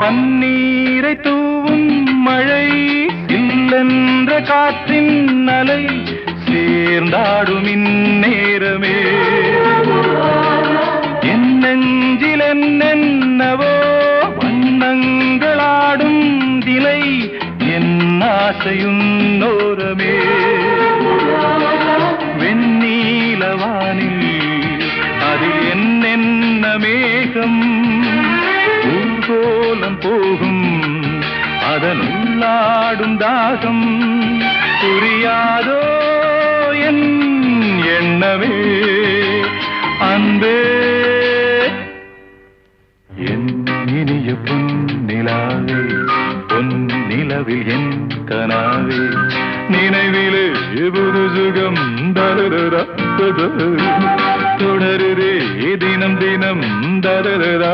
பன்னீரை தூவும் மழை இல்லென்ற காற்றின் அலை சேர்ந்தாடும் இந்நேரமே. என் நெஞ்சில் என்னென்னவோ வண்ணங்களாடும் திலை என் ஆசையும் நோரமே ஊர்கோலம் போகும் அதனுள்ளாடும் தாகம் புரியாதோ என் எண்ணமே. அன்பே என் இனிய பொன்னிலாவே பொன்னிலவில் என் கனாவே. நினைவிலே புது சுகம் தொடருதே தினம் தினம் தரதா